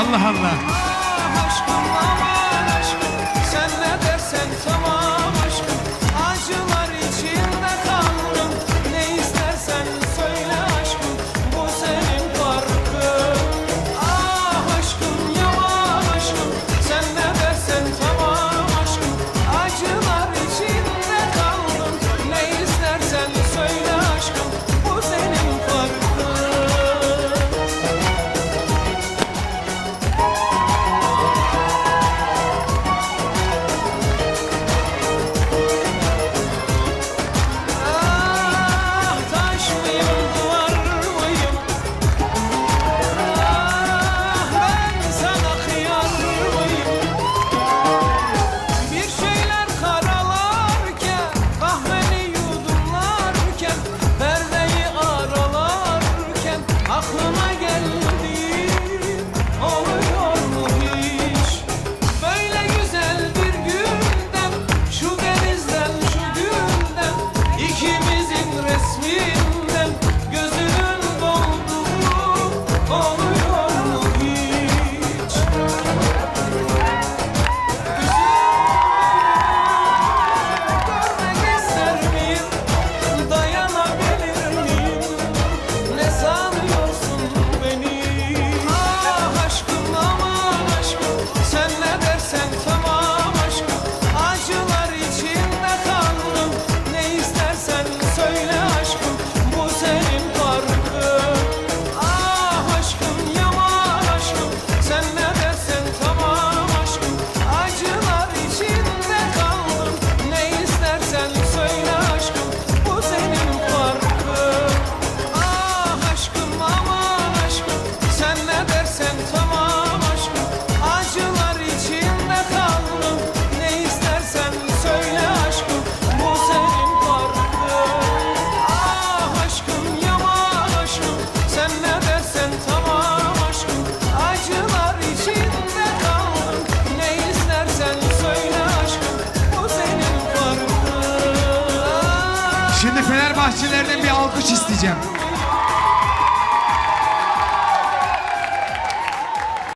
Allah Allah. Ah, Fenerbahçelilerden bir alkış isteyeceğim.